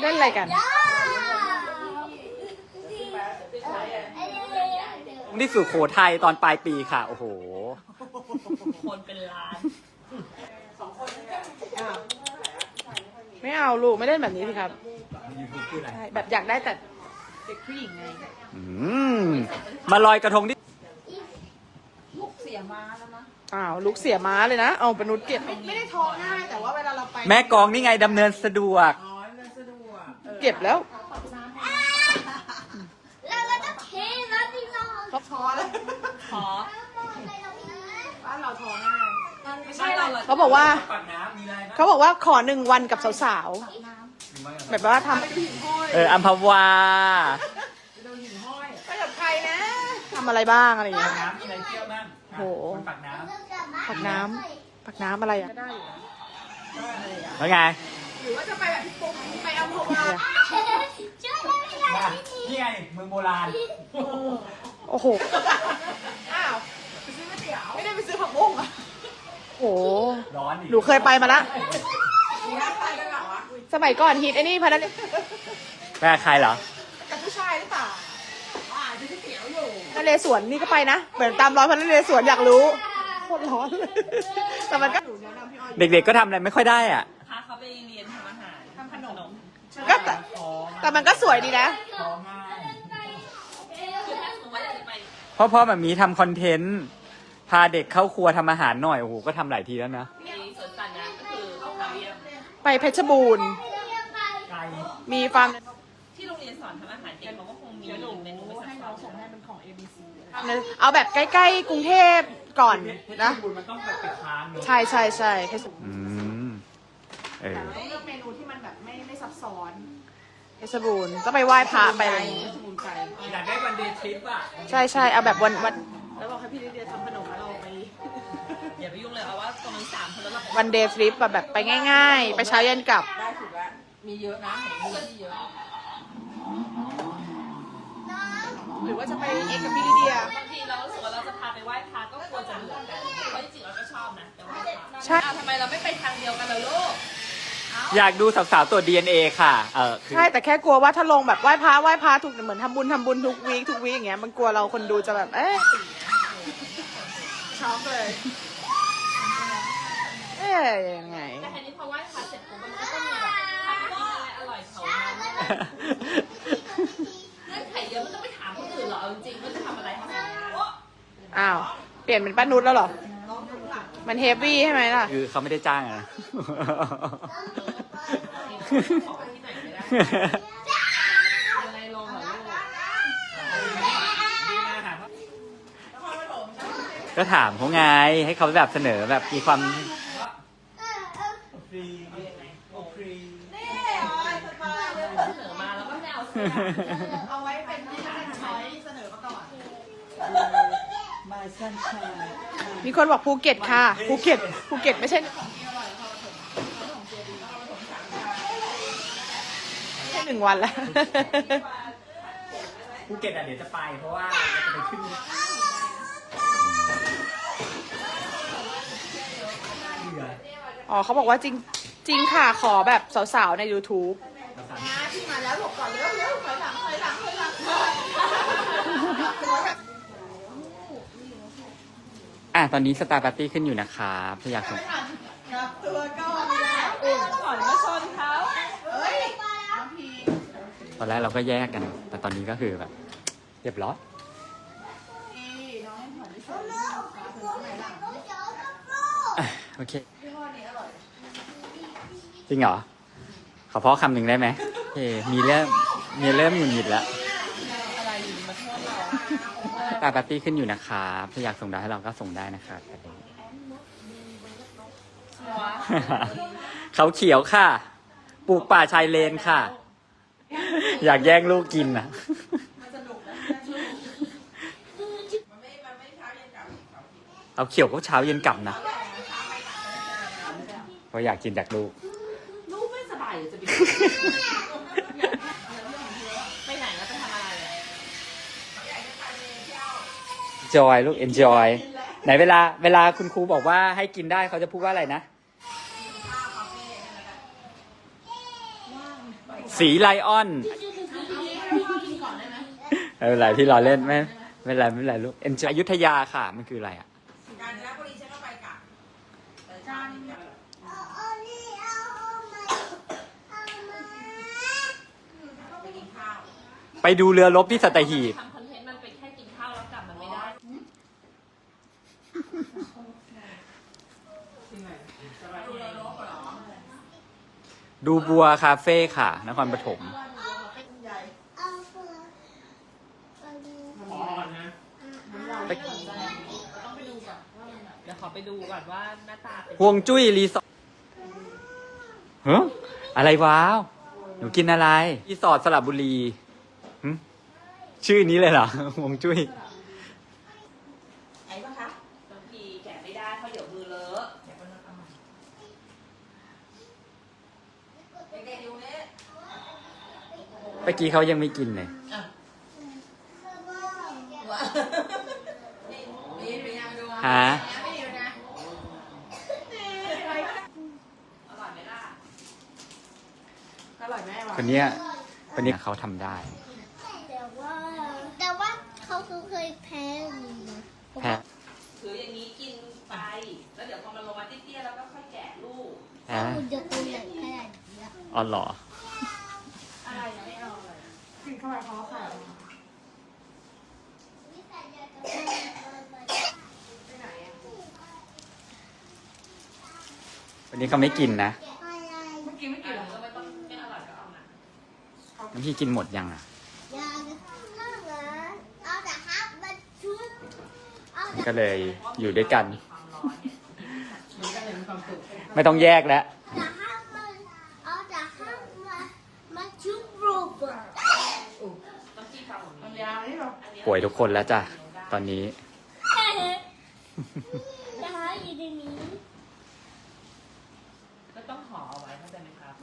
เล่นอะไรกันนี่สุโขทัยตอนปลายปีค่ะ โอ้โห คนเป็นล้านไม่เอาลูกไม่เล่นแบบนี้สิครับ YouTube คืออะไรใช่แบบอยากได้แต่เด็กผู้หญิงไงอืมมาลอยกระทงที่อ้าวลูกเสียม้าเลยนะ เอาปนุษเก็บไม่ได้ท้องง่ายแต่ว่าเวลาเราไป แม่กองนี่ไงดำเนินสะดวก เก็บแล้วแล้วก็จะเทแล้วที่นอนเขาท้อแล้วขอบ้านเราท้อง่ายไม่ใช่เราเลยเขาบอกว่าปักน้ำมีอะไรเขาบอกว่าขอหนึ่งวันกับสาวๆแบบว่าทำเอออัมพวาไปกับใครนะทำอะไรบ้างอะไรอย่างเงี้ยน้ำมีอะไรเที่ยวบ้างโหปักน้ปักน้ำปักน้ำอะไรอะำแล้วไงห รือว่าจะไปแบบพี่ปุ๊กไปอัมพวาช่วยได้ไหมคะนี่ไงเมืองโบราณ โอ้โห อ้าวไปซื้อก๋วยเตี๋ยวไม่ได้ไปซื้อผักบุ้งอะโอ้โห ร้อนดิหนูเคยไปมาละสมัยก่อนฮิตไอ้นี่พนันแม่ใครเหรอ กับผู้ชายหรือเปล่าอ่าซื้อก๋วยเตี๋ยวอยู่นเรศวรนี่ก็ไปนะเหมือนตามรอยพระนเรศวรอยากรู้โคตรร้อนเลยแต่มันก็เด็กๆก็ทำอะไรไม่ค่อยได้อะ พาเขาไปเรียนทำอาหารทำขนม ก็แต่แต่มันก็สวยดีนะคือถ้าสมมติว่าอยากจะไปเพราะพ่อแบบมีทำคอนเทนต์ พาเด็กเข้าครัวทำอาหารหน่อย โอ้โห ก็ทำหลายทีแล้วนะในสวนสัตว์นะก็คือเอาพาเรียนไปเพชรบูรณ์ไกลมีฟาร์มที่โรงเรียนสอนทำอาหารเด็กเขาก็คงมีเมนูไปสอนเอาแบบใกล้ๆกรุงเทพก่อนนะบุญมันต้องแบบติดค้างเนอะใช่ใช่ใช่เพชรอืม เออ เลือกเมนู อน เพชรบูรณ์ก็ไปไหว้พระไปอะไรอย่างงี้อยากได้วันเดย์ทริปอะ ใช่ใช่เอาแบบวันวันแล้วบอกให้พี่ลิเดียทำขนมแล้วเราไป อย่าไปยุ่งเลยเอาว่าตรงนั้นสามคนแล้วเราวันเดย์ทริปแบบไปง่าย ๆ ไปเช้าเย็นกลับ ได้ถูกแล้วมีเยอะนะเห็นมีที่เยอะหรือว่าจะไปเอกกับพี่ลิเดีย บางทีเรารู้สึกว่าเราจะพาไปไหว้พระก็ควรจะเบื่อกันเพราะจริงๆเราก็ชอบนะแต่ว่าพระใช่อ้าวทำไมเราไม่ไปทางเดียวกันล่ะลูก อยากดูสาวๆตัว DNA ค่ะ เออคือ ใช่แต่แค่กลัวว่าถ้าลงแบบไหว้พระไหว้พระถูกเหมือนทำบุญทำบุญทุกวีคทุกวีคอย่างเงี้ยมันกลัวเราคนดูจะแบบเอ๊ะช็อกเลยเอ๊ะยังไง แต่ทีนี้พอไหว้พระเสร็จปุ๊บมันก็ต้องมีแบบพาไปกินอะไรอร่อยเขานั้นเงื่อนไขเยอะมันต้องไปถามคนอื่นเหรอเอาจริงๆว่าจะทำอะไรทำอะไร อ้าว เปลี่ยนเป็นป้านุชแล้วเหรอ มันเฮฟวี่ใช่ไหมล่ะ คือเขาไม่ได้จ้างอะนะขอไปที่ไหนไม่ได้อะไรลงเหรอลูกก็ถามเขาไงให้เขาแบบเสนอแบบมีความเสนอมา มีคนบอกภูเก็ตค่ะ ภูเก็ต ภูเก็ตไม่ใช่แค่หนึ่งวันแล้ว ภูเก็ตอะเดี๋ยวจะไปเพราะว่าจะไปขึ้นเรือ อ๋อเขาบอกว่าจริง จริงค่ะ ขอแบบสาวๆ ใน YouTube อะตอนนี้สตาร์ปาร์ตี้ขึ้นอยู่นะครับถ้าอยากส่งก่อนมาชนเขาตอนแรกเราก็แยกกัน แต่ตอนนี้ก็คือแบบเรียบร้อยอะโอเคจริงเหรอ ขอพ่อคำหนึ่งได้ไหมโอเคมีเริ่มมีเริ่มหงุดหงิดแล้ว อะไรอยู่มาโทษเรา ส ตารปาร์ตี้ขึ้นอยู่นะครับถ้าอยากส่งดาวให้เราก็ส่งได้นะครับเขาเขียวค่ะ ปลูกป่าชายเลนค่ะ อยากแย่งลูกกินอะเอาเขียวก็เช้าเย็นกลับนะเพราะอยากกินจากลูก ลูกไม่สบายจะไปะจอยลูก enjoy ไหนเวลาเวลาคุณครูบอกว่าให้กินได้เขาจะพูดว่าอะไรนะ สีไลออนไม่เป็นไรพี่รอเล่นไม่ไม่เป็นไรไม่เป็นไรลูกเอ็นจอยุธยาค่ะ มันคืออะไรอะกาญจนบุรีฉันก็ไปกลับแต่ชาติเนี่ยเอาเอานี่เอามาเอามาไปกินข้าวไปดูเรือรบที่สัตหีบ ทำคอนเทนต์มันเป็นแค่กินข้าวแล้วกลับมันไม่ได้ ดูเราลบเหรอ ดูบัวคาเฟ่ค่ะ นครปฐมเอามาเอาดูไปต้องไปดูก่อนเดี๋ยวขอไปดูก่อนว่าหน้าตาเป็นฮวงจุ้ยรีสอร์ทเฮะอะไรว้าวหนูกินอะไรรีสอร์ทสระบุรีหึชื่อนี้เลยเหรอฮวงจุ้ย ไอ้ปะคะบางทีแกะไม่ได้เพราะเดี๋ยวมือเลอะเดี๋ยวมันเอาใหม่เด็กๆอยู่เนี่ย เมื่อกี้เขายังไม่กินเลยนี่เป็นยังดูฮะไม่ดีนะอร่อยไหมล่ะอร่อยไหมวะคนเนี้ยคนเนี้ยเขาทำได้ แต่ว่าแต่ว่าเขาเคยแพ้อยู่นะแพ้ถืออย่างนี้กินไป แล้วเดี๋ยวพอมันลงมาเตี้ยๆแล้วก็ค่อยแกะลูกแพ้คุณจะตัวใหญ่ขนาดนี้อะอ๋อเหรอ อะไรนะไม่เอาเลย กินเข้าไปเพราะค่ะวันนี้เขาไม่กินนะเมื่อกี้ไม่กินเหรอก็ไม่ต้องไม่อร่อยก็เอามาน้ำพี่กินหมดยังอะยังนั่งนะเอาแต่ฮับมาชุบเอาแต่ก็เลยอยู่ด้วยกันความร้อนเนี่ยมันก็เลยมีความสุข ไม่ต้องแยกแล้ว แต่ฮับมาเอาแต่ฮับมามาชุบรูปอะ ต้องกินความหวาน มันยาวนี่หรอ ป่วยทุกคนแล้วจ้ะ ตอนนี้จะหาอยู่ในนี้ก็ต้องห่อเอาไว้เข้าใจไหมครับ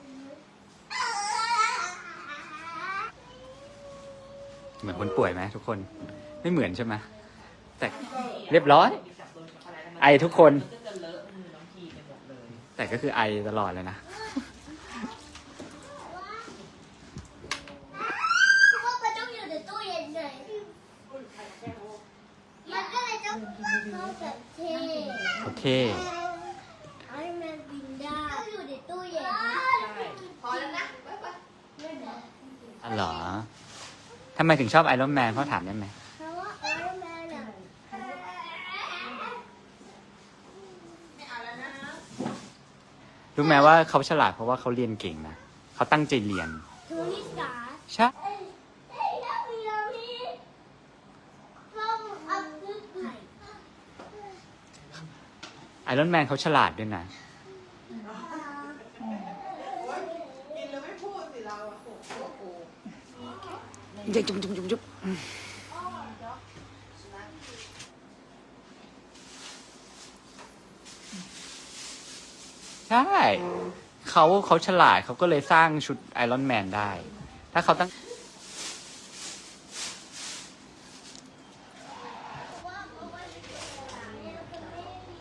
เหมือนคนป่วยไหมทุกคน ไม่เหมือนใช่ไหมแต่เรียบร้อย ไอทุกคน ก็จะเลอะมือน้องพีไปหมดเลย แต่ก็คือไอตลอดเลยนะว่ามันต้องอยู่ในตู้เย็นไงมันก็เลยต้องเข้าแบบเท่ โอ เคไอ้แมนบินได้ต้องอยู่ในตู้เย็นพอแล้วนะไปไปอ๋อเหรอทำไมถึงชอบไอรอนแมนพ่อถามได้ไหมเพราะว่าไอ้แมนอะรู้ไหมว่าเขาฉลาดเพราะว่าเขาเรียนเก่งนะเขาตั้งใจเรียนโทนี่สตาร์ใช่ เอ้ยเอ้ยยังมียังมีห้องอัพลึกไหน ไอรอนแมนเขาฉลาดด้วยนะ กินแล้วไม่พูดสิเราอะโอ้โหจุ๊บจุ๊บจุ๊บจุ๊บใช่ เขาเขาฉลาดเขาก็เลยสร้างชุดไอรอนแมนได้ ถ้าเขาตั้ง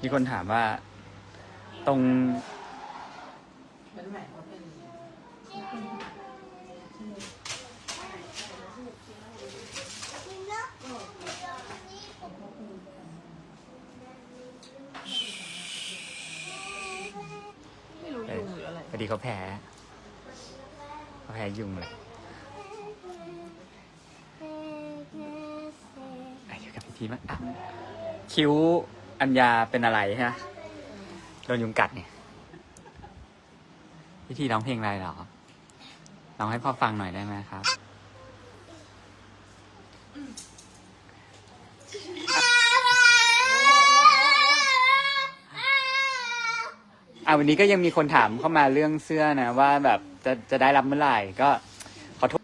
มีคนถามว่า ตรงเป็นแหวนเขาเป็นไม่รู้ยุงหรืออะไรพอดีเขาแพ้เขาแพ้ยุงเลยอะอยู่กับพี่ทีมั้งอะคิ้ว อัญญาเป็นอะไรฮะโดนยุงกัดเนี่ยพี่ทีร้องเพลงอะไรหรอร้องให้พ่อฟังหน่อยได้ไหมครับอะวันนี้ก็ยังมีคนถามเข้ามาเรื่องเสื้อนะว่าแบบจะจะได้รับเมื่อไหร่ก็ขอโทษ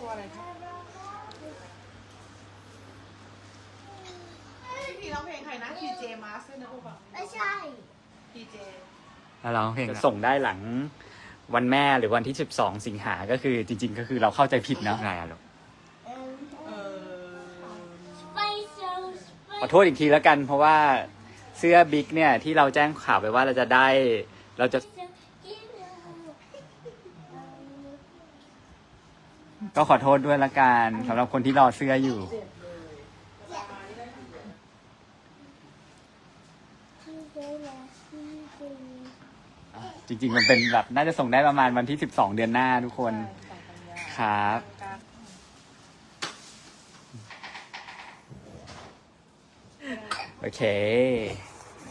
ตัวอะไรคะพี่ร้องเพลงใครนะ PJ Mask ด้วยนะพวกแบบ ไม่ใช่ PJ แล้ว ร้องเพลงส่งได้หลังวันแม่หรือวันที่ 12 สิงหาก็คือจริง ๆ ก็คือเราเข้าใจผิดเนาะอะไรอะลูกเออไปเซลขอโทษอีกทีแล้วกัน เพราะว่าสื้อบิ๊กเนี่ย ที่เราแจ้งข่าวไปว่าเราจะได้เราจะ ก็ขอโทษด้วยละกันสำหรับคนที่รอเสื้ออยู่ ริง ๆ มันเป็นแบบน่าจะส่งได้ประมาณวันที่ 12 เดือนหน้าทุกคน ครับ โอเค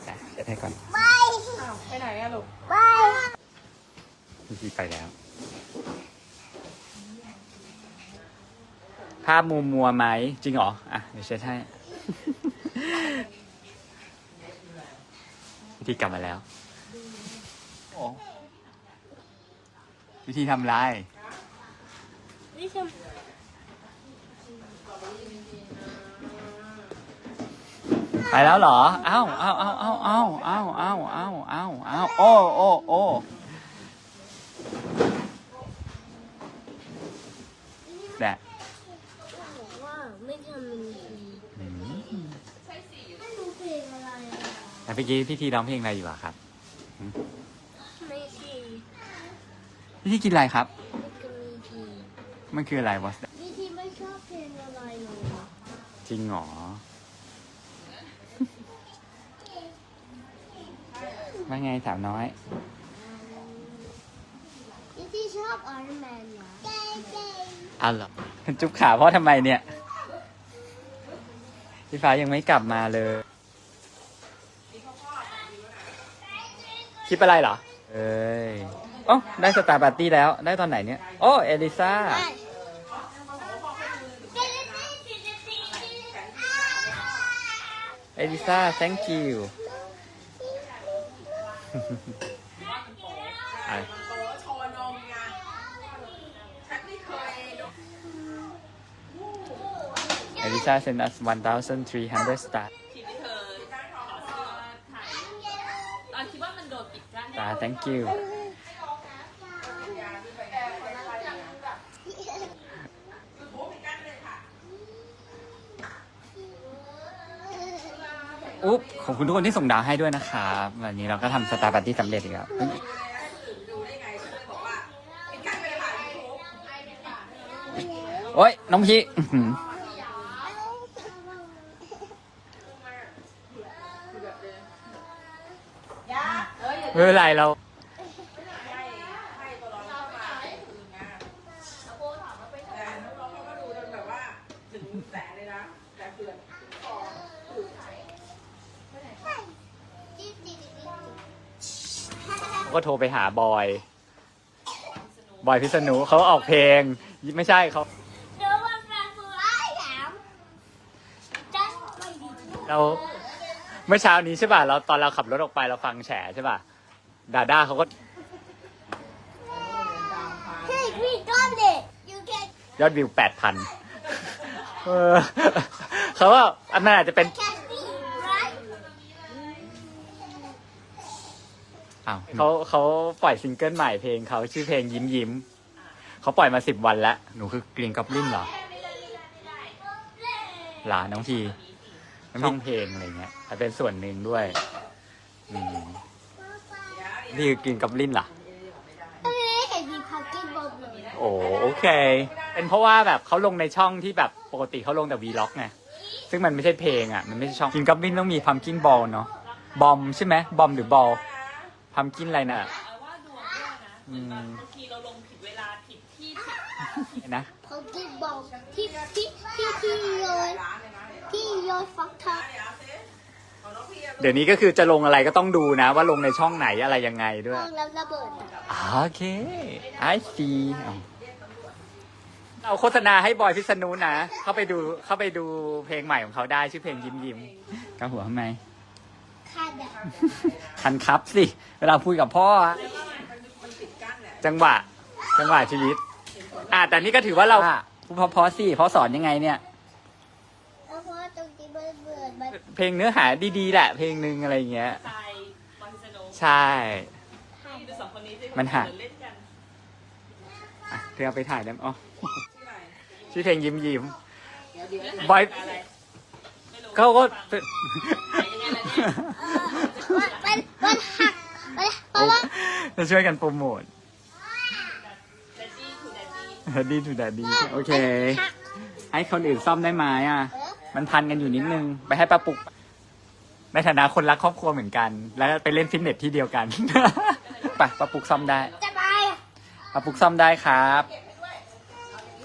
อะเดี๋ยวให้ก่อนไปไหนอะลูก พี่ไปแล้ว ภาพมัวมัวๆไหมจริงเหรอ อะเดี๋ยวเช็ดให้วิธีกลับมาแล้วโอ้ วิธีทำลายนี่ทไปแล้วเหรอ เอ้าเอ้าเอ้าเอ้าเอ้าเอ้าเอ้าเอ้าเอ้าเอ้าโอ้โอ้โอ้แหละำว่าไม่ทำมันทีอืมไม่รู้เพลงอะไรอะแล้วเมื่อกี้พี่ทีร้องเพลงอะไรอยู่อะครับ ไม่ที พี่ทีกินอะไรครับไม่ก็มีทีมันคืออะไรวะมีทีไม่ชอบเพลงอะไรเลยอะจริงเหรอว่าไงสาวน้อย มีทีชอบไอรอนแมนนะอ้าวเหรอจุ๊บขาพ่อทำไมเนี่ย พี่ฟ้ายังไม่กลับมาเลย คลิปอะไรเหรอ เอ้ย โอ้ได้สตาร์บัตตี้แล้ว ได้ตอนไหนเนี่ยโอ้เอลิซาเอลิซา thank you เอลิซา send us 1,300 star ตา thank you อุ๊บขอบคุณทุกคนที่ส่งดาวให้ด้วยนะครับวันนี้เราก็ทำสตาร์ปาร์ตี้สำเร็จอีกแล้วดูได้ไงฉันเลยบอกว่าปิดกั้นไปถ่ายยูทูบโอ๊ยน้องพี่อื้อหือไม่เป็นไรเรา ให้ตัวร้อนเข้ามาคืนไงแต่น้องๆเขาก็ดูจนแบบว่าถึงแสนเลยนะ แต่เผื่อคอ ก็ โทรไปหาบอย บอยพิษณุเขาออกเพลง ไม่ใช่เขา เราเมื่อเช้านี้ใช่ป่ะเราตอนเราขับรถออกไปเราฟังแฉใช่ป่ะดาด้าเขาก็ยอดวิวแปดพันเขาว่าอันนั้นอาจจะเป็น อ้าวเขาเขาปล่อยซิงเกิลใหม่เพลงเขาชื่อเพลงยิ้มยิ้มเขาปล่อยมาสิบวันแล้ว หนูคือกรีนกับลินเหรอหลานน้องทีน้องเพลงอะไรเงี้ยแต่เป็นส่วนหนึ่งด้วยอืมนี่คือกรีนกับลินเหรอ Hey, hey, we pocket bomb. โอ้โอเค เป็นเพราะว่าแบบเขาลงในช่องที่แบบปกติเขาลงแต่วีล็อกไงซึ่งมันไม่ใช่เพลงอะมันไม่ใช่ช่องกินกับลินต้องมีพัมกินบอลเนาะบอมใช่ไหมบอมหรือบอล พัมกินอะไรน่ะเอาว่าดวงด้วยนะเหมือนแบบบางทีเราลงผิดเวลาผิดที่ผิดนะ Pocket bomb. ที่ที่ที่ที่โยนที่โยนฟักทองเดี๋ยวนี้ก็คือจะลงอะไรก็ต้องดูนะ ว่าลงในช่องไหนอะไรยังไงด้วย แล้วระเบิดอะโอเค I see เอาเราโฆษณาให้บอยพิษณุนะ เข้าไปดูเข้าไปดูเพลงใหม่ของเขาได้ชื่อเพลงยิ้มยิ้มกางหัวทำไม คาดะคันครับสิ เวลาพูดกับพ่ออะจังหวะ จังหวะชีวิต อะแต่นี่ก็ถือว่าเราพูดเพราะๆสิเพราะสอนยังไงเนี่ย แล้วเพราะว่าตรงที่มันเบิดมันเพลงเนื้อหาดีๆแหละ เพลงหนึ่งอะไรอย่างเงี้ย ใจบอลสโนใช่ ที่ดูสองคนนี้สิมันหักเหอเล่นกันอะเธอเอาไปถ่ายได้ไหมอ๋อชื่ออะไรชื่อเพลงยิ้มยิ้มเดี๋ยวเดี๋ยวบอยอะไรไม่รู้ เขาก็ฟังยังไงมันมันหักมันเพราะว่าจะช่วยกันโปรโมท Daddy to Daddy โอเค ให้คนอื่นซ่อมได้ไหมอะ มันพันกันอยู่นิดนึง ไปให้ป้าปุก ในฐานะคนรักครอบครัวเหมือนกัน แล้วไปเล่นฟิตเนสที่เดียวกันไปป้าปุกซ่อมได้ปป้าปุกซ่อมได้ครับ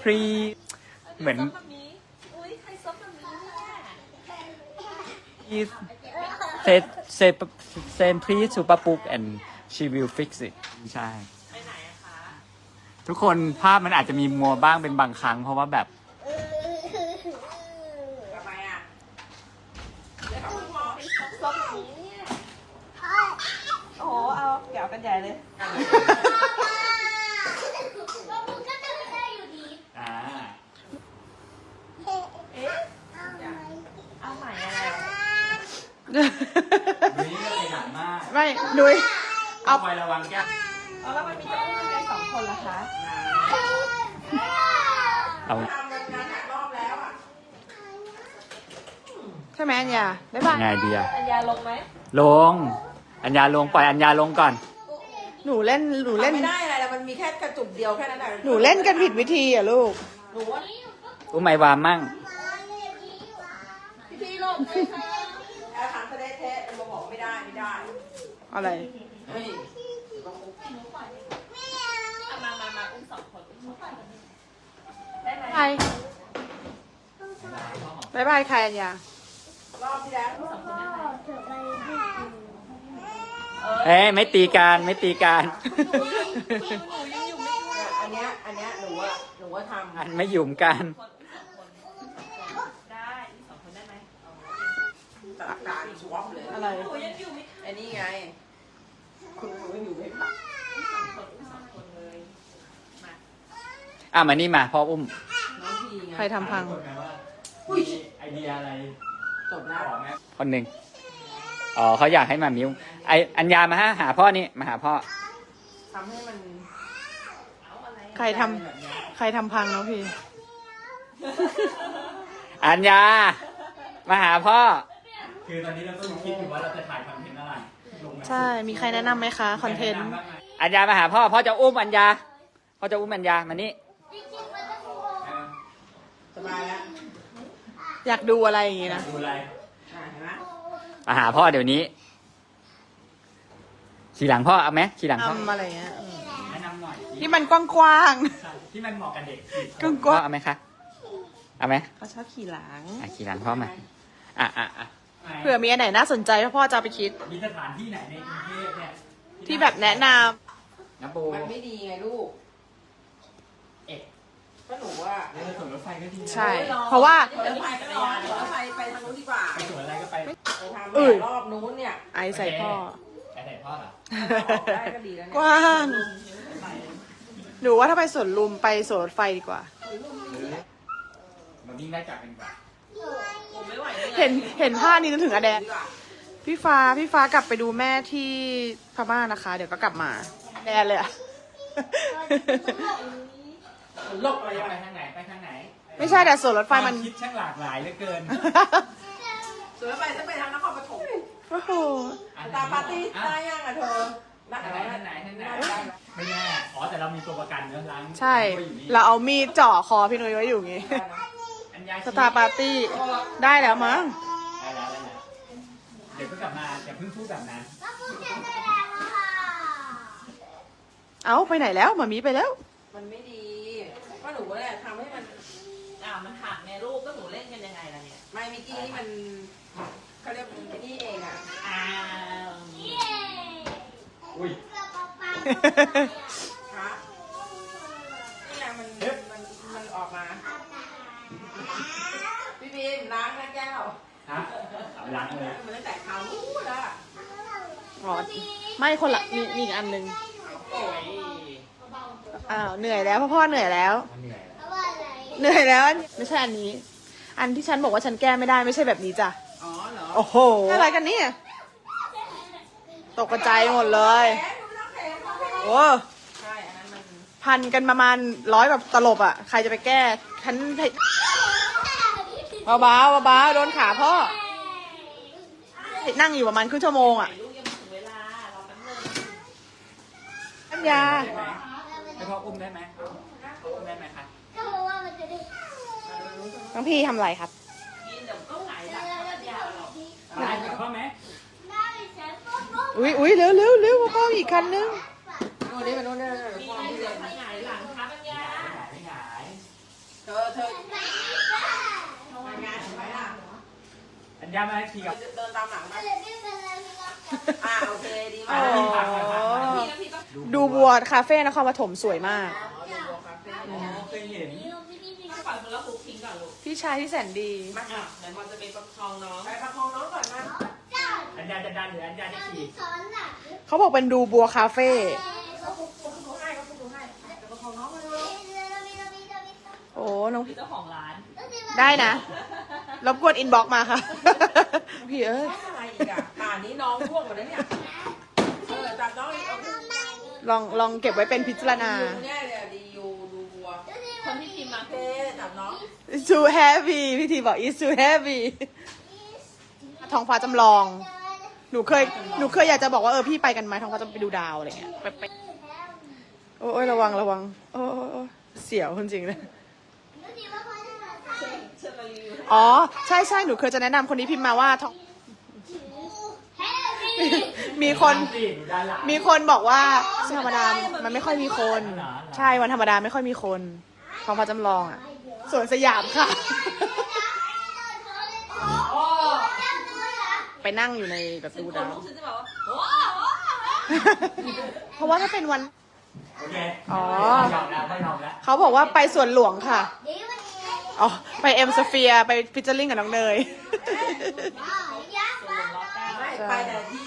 พรีเหมือน please say say say please to ป้าปุก and she will fix it ใช่ ทุกคนภาพมันอาจจะมีมัวบ้างเป็นบางครั้ง เพราะว่าแบบ ทำไมอะ โอ้โห เอาเกี่ยวกันใหญ่เลย ก็มึงก็จะไม่ได้อยู่ดี อ่า เอาใหม่อะไร นี่ก็ขยันมาก ไม่นุ้ย เอา คอยระวังแก้ว เอาแล้วมันมีจะอุ้มยังไงสองคนล่ะคะ เอา ทำวันนั้นอะรอบแล้วอะ ใช่ไหมอันยา บ๊ายบายไงดีอะอันยาลงไหมลง อัญญาลงปล่อยอัญญาลงก่อน หนูเล่นหนูเล่นทำไม่ได้อะไรแล้วมันมีแค่กระจุกเดียวแค่นั้นแหละหนูเล่นกันผิดวิธีอะลูก หนูว่าอุ้มไอวามมั่ง พี่พี่ลงเลยค่ะแล้วทำทะเลเทะมาบอกไม่ได้ไม่ได้อะไร เฮ้ยใครบ๊ายบายใครอันยา รอบที่แล้วเอ้ยไม่ตีกันไม่ตีกันอันเนี้ยอันเนี้ยหนูว่าหนูว่าทำอันไม่หยุ่มกันตัดการสวอปเลยอะไรไอ้นี่ไงคุณหนูยังอยู่ไม่พักอะมานี่มาพ่ออุ้ม น้องพีไงใครทำพังมีไอเดียอะไร จบแล้วคนหนึ่งอ๋อเขาอยากให้มามิวไออัญญามาหาหาพ่อนี่มาหาพ่อทำให้มันใครทำใครทำพังน้องพี่ อัญญา มาหาพ่อ คือตอนนี้เราต้องคิดอยู่ว่าเราจะถ่ายคอนเทนต์อะไรลงไหมใช่ มีใครแนะนำไหมคะ คอนเทนต์ อัญญามาหาพ่อ พ่อจะอุ้มอัญญา พ่อจะอุ้มอัญญา มานี่สบายแล้ว อยากดูอะไรอย่างงี้นะ ดูอะไรอะเห็นไหมมาหาพ่อเดี๋ยวนี้ ขี่หลังพ่อเอาไหมขี่หลังพ่อทำอะไรเงี้ยอืมแนะนำหน่อยที่มันกว้างที่มันเหมาะกับเด็กกึ่งกพ่อว่าเอาไหมคะเอาไหมๆเขาชอบขี่หลัง อะขี่หลังพ่อมาอะอะอะเผื่อมีอันไหนน่าสนใจพ่อจะเอาไปคิดมีสถานที่ไหนในกรุงเทพเนี่ยที่แบบแนะนน้ำปูมันไม่ดีไงลูกเอ็ด ก็หนูว่าเออสวนรถไฟก็ดีำใช่ เพราะว่าเดี๋ยวไปกันรอเดี๋ยวไปไปทางนู้นดีกว่าไปสวนอะไรก็ไปไปทำเอ้ยรอบนู้นเนี่ยไอใส่พ่อ ไปไหนพ่อเหรอได้ก็ดีแล้วกเนี่ยว้างหนูว่าถ้าไปสวนลุมไปสวนรถไฟดีกว่ามันวิ่งได้จากกันกว่าเห็นเห็นผ้านี้จนถึงอแดนดีกว่าพี่ฟ้าพี่ฟ้ากลับไปดูแม่ที่พม่านะคะ เดี๋ยวก็กลับมาแดนเลยอะห ลบอะไรไปอะทางไหนไปทางไหนไม่ใช่แต่สวนรถไฟมัน ควาคิดช่างหลากหลายเหลือเกินสวนไปจะไปทางนครปฐมโอ้โหตาปาร์ตี้ได้ยังอะเธอนักทางไหนทางไหนทางไหนไม่แน่อ๋อแต่เรามีตัวประกันเนอะล้างใช่ตัวอยู่นี่เราเอามีดจ่อคอพี่นุ้ยไว้อยู่งี้ อัญญาสตาร์ปาร์ตี้ได้แล้วมั้ง ได้แล้วได้แล้วเดี๋ยวเพิ่งกลับมาอย่าเพิ่งพูดแบบนั้น เอาไปไหนแล้วหมามีไปแล้ว มันไม่ดี ก็หนูเนี่ยทำให้มันอ้าวมันหักในรูปก็หนูเล่นกันยังไงล่ะเนี่ยไม่มิกกี้นี่มันเขาเรียกไอ้นี่เองอะอ้าวอุ้ยคะนี่ไงมันมันมันออกมาพี่บีมล้างนะแก้วฮะเอาล้างเลยมันตั้งแต่เขานู้นแล้วอะอ๋อไม่คนละมีมีอีกอันหนึงโอ้ย อ้าวเหนื่อยแล้วพ่อพ่อเหนื่อยแล้ว มันเหนื่อยแล้วเหนื่อยแล้วไม่ใช่อันนี้ อันที่ฉันบอกว่าฉันแก้ไม่ได้ไม่ใช่แบบนี้จ้ะอ๋อเหรอโอ้โหอะไรกันเนี่ยตกกระจายหมดเลยแขนหนูไม่ต้องแขนเขาให้โอ้ใช่อันนั้นมันพันกันประมาณร้อยแบบตลบอะ ใครจะไปแก้ฉันเบาๆเบาๆโดนขาพ่อเนั่งอยู่ประมาณครึ่งชั่วโมงอะลูกยังไม่ถึงเวลารอแป๊บนึงน้ำยาได้ไหม ให้พ่ออุ้มได้ไหมอุ้มได้ไหมคะก็เพราะว่ามันจะได้น้องพี่ทำอะไรครับกินเดี๋ยวก็หงายหลังเข้าปัญญาหรอกได้ไหมพ่อไหมได้แสนปุ๊บปุ๊บอุ้ยอุ้ยเร็วเร็วเร็วพ่ออีกคันนึงมีใครเดี๋ยวหงายหลังคะปัญญาไม่หงายเธอเธอทำงานเห็นไหมล่ะอัญญามาให้ทีกับเดินตามหลังไหมอะไรไม่เป็นไรไม่รับอ่าโอเคดีอ๋มากอพี่นะพี่ต้อง ดูบัวคาเฟ่นครปฐมสวยมาก อ๋อเคยเห็นปล่อยมือแล้วคลุกทิ้งก่อนลูกพี่ชายที่แสนดีอะเดี๋ยวมันจะไปประคองน้องไปประคองน้องก่อนนะอัญญาจะดันหรืออัญญาจะขี่สอนหนักเขาบอกเป็นดูบัวคาเฟ่ดูให้เขาดูให้เดี๋ยวประคองน้องมาเลยโอ้น้องพี่เจ้าของร้านได้นะ รบกวนอินบ็อกมาค่ะ พี่เอ้ย อะไรอีกอะป่านนี้น้องร่วงหมดแล้วเนี่ย เออจับน้องอีกเอาดู ลองลองเก็บไว้เป็นพิจารณาเนี่ยเนี่ยดีอยู่ดูบัวคนที่พิมพ์มาโอเคจับน้อง It's too heavy พี่ทีบอก it's too heavy ท้องฟ้าจำลอง หนูเคย หนูเคยอยากจะบอกว่าเออพี่ไปกันไหมท้องฟ้าจะไปดูดาวอะไรเงี้ยไปไปโอ้ยระวังระวัง โอ้ยโอ้ยโอ้ยเสียวจริงๆเลยเชิญมารีวิวให้อ๋อ ใช่ใช่หนูเคยจะแนะนำคนนี้พิมพ์มาว่าท้อง มีคน สิหนูด้านหลังมีคนบอกว่าธรรมดา มันไม่ค่อยมีคนเหรอใช่วันธรรมดาไม่ค่อยมีคนท้องฟ้าจำลองอะสวนสยามค่ะไปนั่งอยู่ในแบบดูคนดาวลูกฉันจะบอกว่าว้าวว้าว เพราะว่าถ้าเป็นวัน โอเคอ๋อยอมแล้วไม่ยอมแล้วเขาบอกว่าไปสวนหลวงค่ะ อ๋อ ไปเอ็มสเฟียไปฟิชเจอริงกับน้องเนย ไม่ไปแต่ที่น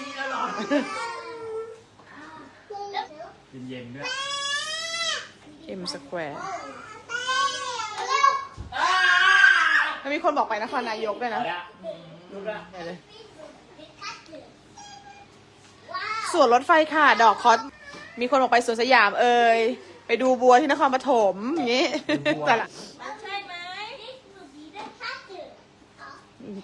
ี่แล้วหรอ เย็นๆด้วยเอ็มสแควร์แล้วมีคนบอกไปนครนายกด้วยเอานะละลุกละไปเลยสวนรถไฟค่ะ ดอกคอสมีคนบอกไปสวนสยามเอ่ยไปดูบัวที่นครปฐมอย่างนี้แต่ละ ใช่ไหม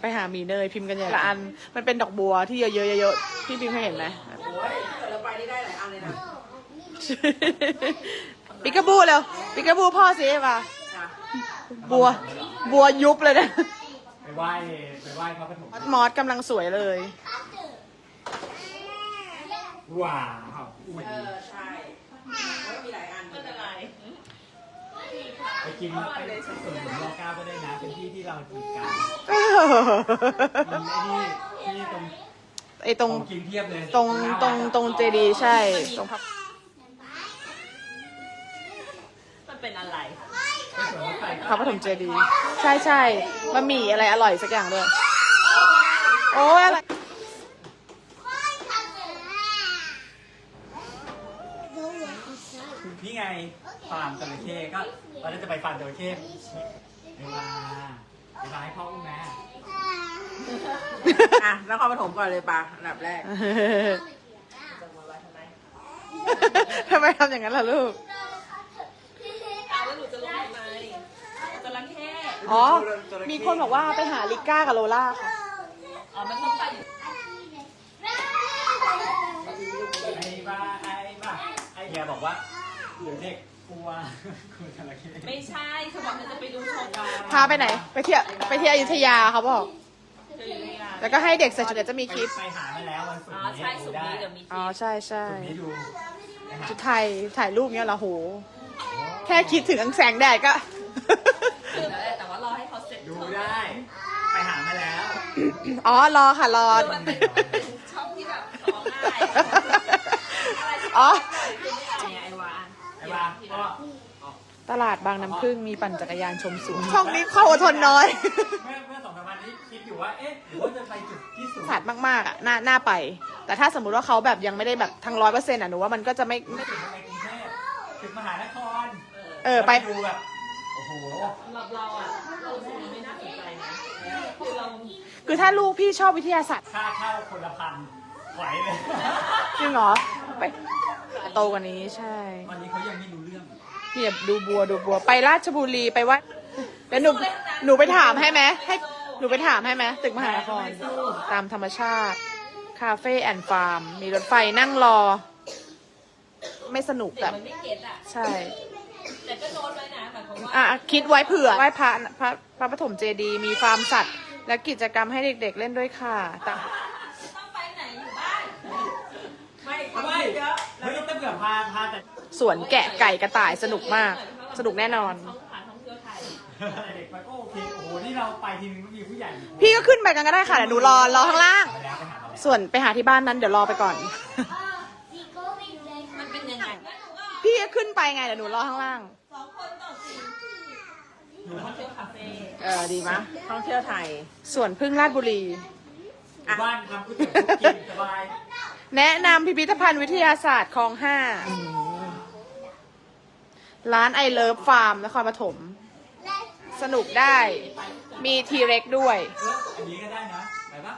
ไปหาหมีเนยพิมพ์กันอย่างละอัน มันเป็นดอกบัวที่เยอะๆเยอะๆพี่พิมพ์เคยเห็นไหมโอ้ยถ้าเกิดเราไปนี่ได้หลายอันเลยนะปิกาบูเร็วปิกาบูพ่อสิเอวานะบัว บัวยุบเลยนะไปไหว้ไปไหว้พระปฐมมอสกำลังสวยเลยว้าวอุ้ย เออใช่แล้วก็มีหลายอัน ไม่เป็นไร ไปกินไปสวนหลวงรอเก้าก็ได้นะเป็นที่ที่เราจีบกันมีไอ้นี่ที่ตรงไอตรง ของกินเทียบเลยตรงตรงตรงเจดีย์ใช่ตรงพระมันเป็นอะไร ไปสวนรถไฟพระปฐมเจดีย์ใช่ใช่บะหมี่อะไรอร่อยสักอย่างด้วย โอ้ยอะไรนี่ไงฟาร์มจระเข้ก็ เราจะไปฟาร์มจระเข้เวลาเวลาให้พ่ออุ้มแม่อะแล้วความปฐมก่อนเลยปะอันดับแรกทำไมทำอย่างนั้นล่ะลูก เอาแล้วหนูจะลงทำไมจระเข้อ๋อ มีคนบอกว่าไปหาลิก้ากับโลล่าค่ะ อ๋อมันต้องไปอยู่ไอ้บ้าไอ้บ้าไอ้แกบอกว่าเดี๋ยวเด็ก กลัวกลัวจระเข้ไม่ใช่เขาบอกเธอจะไปดูโชว์พาไปไหน ไปเที่ยวไปเที่ยวอยุธยาเขาบอก เธออยู่ในงานแล้วก็ให้เด็กใส่ชุดเดี๋ยวจะมีคลิป ไปหามาแล้ววันศุกอ๋อร์นี้ใช่สุดได้นี้เดี๋ยวมีคอ๋อลิปใช่ใช่ศุกร์นี้ดูไปหาชุดไทยถ่ายรูปเนี้ยเหรอโห แค่คิดถึงแสงแดดก็ คือแล้วแหละแต่ว่ารอให้เขาเสร็จดูได้ ไปหามาแล้วอ๋อ รอค่ะรอ คือมันเป็นเป็นช่องที่แบบร้องไห้อะไรที่อ๋อคือไม่เอาเนี่ยไอวาน ไอ้บ้าก็ตลาดบางน้ำพึ่งมีปั่นจักรยานชมสวนช่องนี้เข้าอดทนน้อย เมื่อเมื่อสองสามวันนี้คิดอยู่ว่า เอ๊ะหรือว่าจะไปจุดที่สูงสัตว์มากๆอะน่าน่าไป แต่ถ้าสมมุติว่าเขาแบบยังไม่ได้แบบทั้งร้อยเปอร์เซ็นต์อะหนูว่ามันก็จะไม่ ไม่ถึงไปกรุงเทพถึงมหานครเออไป แล้วดูแบบ โอ้โห สำหรับเราอะเราดูไม่น่าสนใจนะคือเราคือถ้าลูกพี่ชอบวิทยาศาสตร์ค่าเข้าคนละพันไหวเลย จริงเหรอไป โตกว่านี้ใช่ตอนนี้เขายังไม่รู้เรื่องเนี่ยดูบัวดูบัวไปราชบุรีไปวัดเดี๋ยวหนูหนูไปถามให้ไหมให้หนูไปถามให้ไหมตึกมหานครตามธรรมชาติ คาเฟ่แอนด์ฟาร์ม มีรถไฟนั่งรอ ไม่สนุกเด็แต่กมันไม่เก็ตอะใช่ แต่ก็โน้ตไว้นะหมายความว่าอะคิดไว้เผื่อไหว้พระพระพระปฐมเจดีย์มีฟาร์มสัตว์ และกิจกรรมให้เด็กๆเล่นด้วยค่ะแต่ ต้องไปไหนอยู่บ้าน ไม่เขาไม่เยอะ เฮ้ยถ้าเผื่อพาพาแต่สวนแกะไก่กระต่ายสนุกมาก สนุกแน่นอนท้องผ่านท้องเที่ยวไทยเด็กไปก็โอเค โอ้โห นี่เราไปทีนึงก็มีผู้ใหญ่พี่ก็ขึ้นไปกันก็ได้ค่ะเดี๋ยวหนูรอรอข้างล่างไปแล้วไปหาเราส่วนไปหาที่บ้านนั้นเดี๋ยวรอไปก่อนดีโก้วิ่งเลยมันเป็นยังไงพี่ก็ขึ้นไปไงเดี๋ยวหนูรอข้างล่าง สองคนต่อสี่ท่องเที่ยวคาเฟ่เออดีมะท่องเที่ยวไทย ส่วนพึ่งราชบุรี อยู่บ้านทำก๋วยเตี๋ยวคุกกินสบายแนะนำพิพิธภัณฑ์วิทยาศาสตร์คลองห้าร้านไอเลิฟฟาร์มนครปฐม สนุกได้ มีทีเร็กด้วย เอออันนี้ก็ได้นะไปปะ